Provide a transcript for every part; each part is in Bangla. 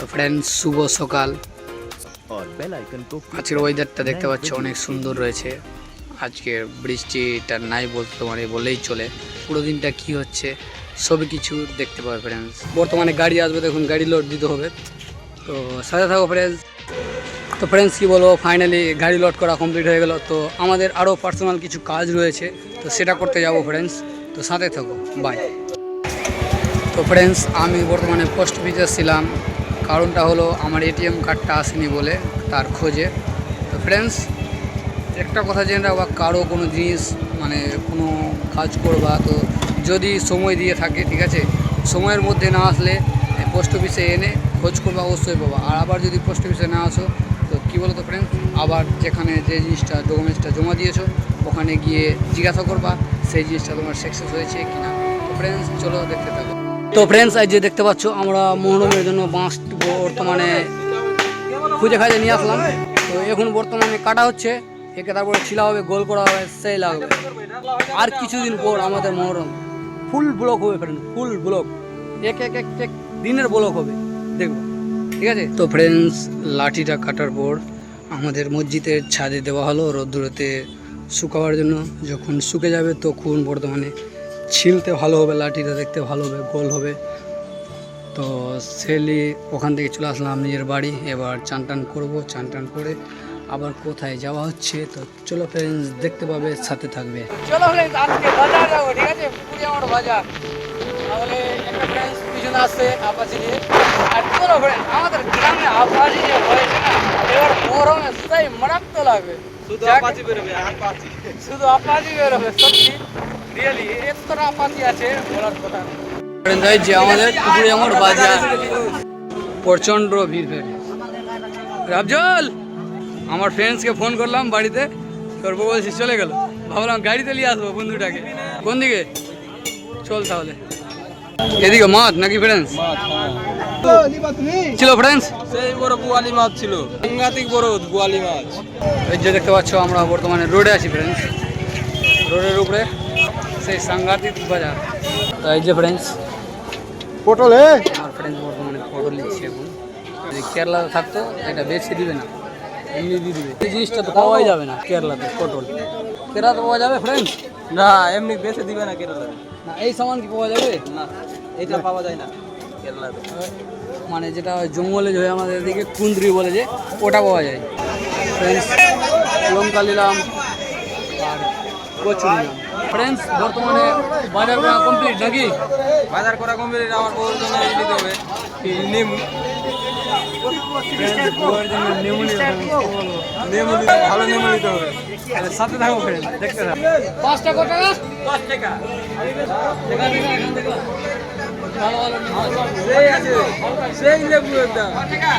তো ফ্রেন্ডস শুভ সকাল আজকের ওয়েদারটা দেখতে পাচ্ছ অনেক সুন্দর রয়েছে। আজকে বৃষ্টিটা নাই বলতে তোমার বলেই চলে। পুরো দিনটা কি হচ্ছে সবই কিছু দেখতে পাবে ফ্রেন্ডস বর্তমানে গাড়ি আসবে দেখুন গাড়ি লোড দিতে হবে। তো সাজা থাকো ফ্রেন্ডস তো ফ্রেন্ডস কী বলব ফাইনালি গাড়ি লোড করা কমপ্লিট হয়ে গেল। তো আমাদের আরও পার্সোনাল কিছু কাজ রয়েছে তো সেটা করতে যাব ফ্রেন্ডস তো সাথে থাকো বাই তো ফ্রেন্ডস আমি বর্তমানে পোস্ট অফিসে ছিলাম। কারণটা হলো আমার এটিএম কার্ডটা আসেনি বলে তার খোঁজে। তো ফ্রেন্ডস একটা কথা জেনে রাখবা, কারও কোনো জিনিস মানে কোনো কাজ করবা, তো যদি সময় দিয়ে থাকে, ঠিক আছে? সময়ের মধ্যে না আসলে পোস্ট অফিসে এনে খোঁজ করবা, অবশ্যই পাবা। আর আবার যদি পোস্ট অফিসে না আসো, তো কী বলো তো ফ্রেন্ডস আবার যেখানে যে জিনিসটা ডকুমেন্টসটা জমা দিয়েছ, ওখানে গিয়ে জিজ্ঞাসা করবা, সেই জিনিসটা তোমার সাকসেস হয়েছে কি না তো ফ্রেন্ডস চলো দেখতে তো ফ্রেন্ডস আজ যে দেখতে পাচ্ছ, আমরা মহরমের জন্য বাঁশ বর্তমানে খুঁজে খাজে নিয়ে আসলাম। তো এখন বর্তমানে কাটা হচ্ছে, একে তারপরে ছিলা হবে, গোল করা হবে, সেই লাগবে। আর কিছুদিন পর আমাদের মহরম ফুল ব্লক হবে ফ্রেন্ড ফুল ব্লক এক এক এক এক দিনের ব্লক হবে, দেখব। ঠিক আছে? তো ফ্রেন্ডস লাঠিটা কাটার পর আমাদের মসজিদের ছাদে দেওয়া হলো রোদ্দুরতে শুকাবার জন্য। যখন শুকে যাবে, তখন বর্তমানে ছিলতে ভালো হবে লাঠিটা দেখতে ভালো হবে গোল হবে। তো সেলি ওখান থেকে চলে আসলাম নিজের বাড়ি। এবার চান টান করব চান টান করে আবার কোথায় যাওয়া হচ্ছে? তো চলো ফ্রেন্ডস দেখতে পাবে সাথে থাকবে। চলো ফ্রেন্ডস আজকে বাজার যাব ঠিক আছে? পুকুরি আমার বাজার। তাহলে একটা ফ্রেন্ডস পিছনে আসছে আপাচি নিয়ে। আর চলো ফ্রেন্ড আমাদের গ্রামে আপাচি যে হয়েছে না এবার মরমে সেই মারাত্ম লাগবে। শুধু আপাচি বেরোবে শুধু আপাচি বেরোবে সত্যি। রিয়েলি এতটা আপাচি আছে বলার কথা। যে আমাদের পুকুরি আমার বাজার প্রচণ্ড ভিড় ফের রাবজল আমার ফ্রেন্ডসকে ফোন করলাম বাড়িতে। করব বলছি চলে গেল। ভাবলাম গাড়িতে নিয়ে আসব বন্ধুটাকে। কোন দিকে? চল তাহলে। এদিকে মাছ নাকি ফ্রেন্ডস ছিল ফ্রেন্ডস সেই বড় বুয়ালি মাছ ছিল। সাংঘাতিক বড় বুয়ালি মাছ। এই যে দেখতে পাচ্ছ আমরা বর্তমানে রোডে আছি ফ্রেন্ডস রোডের উপরে। সেই সাংঘাতিক বাজার তো এই যে ফ্রেন্ডস পটল আমার ফ্রেন্ডস বর্তমানে পটল নিচ্ছে এখন যদি কেরালাতে থাকতো এটা বেছে দিবে না এমনি দিয়ে দিবে এই জিনিসটা তো পাওয়াই যাবে না কেরালাতে পটল কেরালাতে পাওয়া যাবে ফ্রেন্ডস না এমনি বেশি দিবে না কেরালা না এই সামান কি পাওয়া যাবে না এটা পাওয়া যায় না কেরালাতে মানে যেটা জঙ্গলে যে আমাদের এদিকে কুন্দ্রি বলে যে ওটা পাওয়া যায় ফ্রেন্ডস লঙ্কা নিলাম আর কচু ফ্রেন্ডস বর্তমানে বাজার করা কমপ্লিট নাকি? বাজার করা কমপ্লিট আমার বউর জন্য দিতে হবে। নেমু। ভালো নেমু নিতে হবে। সাথে থাকো ফ্রেন্ড দেখতে থাকো। টাকা পাঁচ টাকা। সেই আছে। সেই লেবু একদম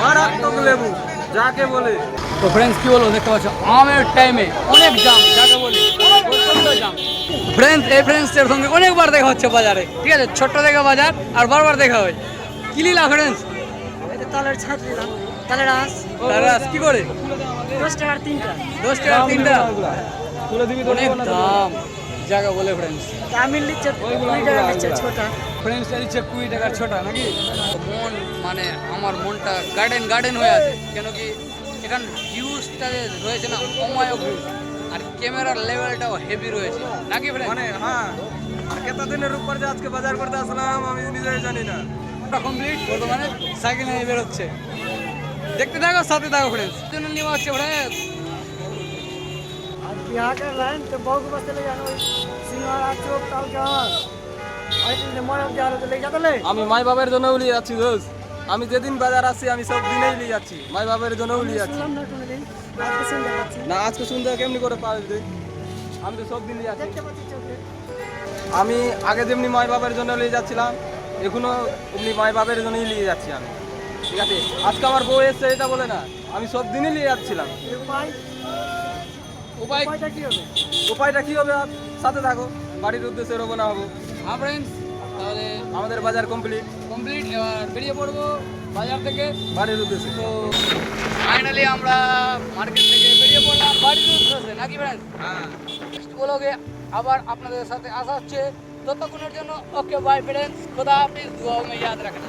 মারাত্মক লেবু যাকে বলে। তো ফ্রেন্ডস কি বলব দেখতে পাচ্ছ আমের টাইমে অনেক জাম যাকে বলি। ফ্রেন্ডস এই ফ্রেন্ডসের সঙ্গে অনেকবার দেখা হচ্ছে বাজারে। ঠিক আছে? ছোট্ট দেখা বাজার আর বারবার দেখা হয়। কি লিলা ফ্রেন্ডস তালের ছাদ নিলাম তালের আঁশ। তারা কি করে? দশ টাকার তিনটা। দশ টাকা তিনটা? অনেক দাম। জায়গা বলে ফ্রেন্ডস আমি নিচ্ছে কুড়ি টাকা নিচ্ছে ছোটা। ফ্রেন্ডস দিচ্ছে কুড়ি টাকার ছোটা নাকি? মন মানে আমার মনটা গার্ডেন গার্ডেন হয়ে আছে। কেন কি এখান ভিউজটা রয়েছে না অমায়ক ভিউজ আর ক্যামেরার লেভেলটাও হেভি রয়েছে নাকি ফ্রেন্ড মানে হ্যাঁ আর কত দিনের উপর যে আজকে বাজার করতে আসলাম আমি নিজেই জানি না কমপ্লিট বর্তমানে সাইকেল নিয়ে বেরোচ্ছে দেখতে থাকো সাথে থাকো ফ্রেন্ডস জন্য নেওয়া হচ্ছে ফ্রেন্ডস यहाँ का लाइन तो बहुत बस चले जाना सिंगारा चौक ताल का আর মনে যা হলো লেগে যাবে আমি মাই বাবার জন্য উলিয়ে যাচ্ছি দোষ আমি যেদিন বাজার আসছি আমি সব দিনেই নিয়ে যাচ্ছি মাই বাবার জন্য উলিয়ে যাচ্ছি শুনলাম না আজকে শুনতে কেমনি করে পারবে আমি তো সব দিন নিয়ে যাচ্ছি আমি আগে যেমনি মাই বাবার জন্য নিয়ে যাচ্ছিলাম এখনও এমনি মাই বাবার জন্যই নিয়ে যাচ্ছি আমি। ঠিক আছে? আজকে আমার বউ এসছে এটা বলে না। আমি সব দিনই নিয়ে যাচ্ছিলাম। উপায়? উপায়? উপায়টা কি হবে? সাথে থাকো। বাড়ির উদ্দেশ্যে রওনা হব। হ্যাঁ ফ্রেন্ডস তাহলে আমাদের বাজার কমপ্লিট কমপ্লিট এবার বেরিয়ে পড়ব বাজার থেকে। বাড়ির উদ্দেশ্যে। তো ফাইনালি আমরা মার্কেট থেকে বেরিয়ে পড়লাম বাড়িতে উঠতেছে নাকি ফ্রেন্ডস হ্যাঁ। ব্লগে আবার আপনাদের সাথে আসা হচ্ছে। ততক্ষণের জন্য ওকে বাই ফ্রেন্ডস খোদা হাফিজ দুয়াও মে ইয়াদ রাখেন।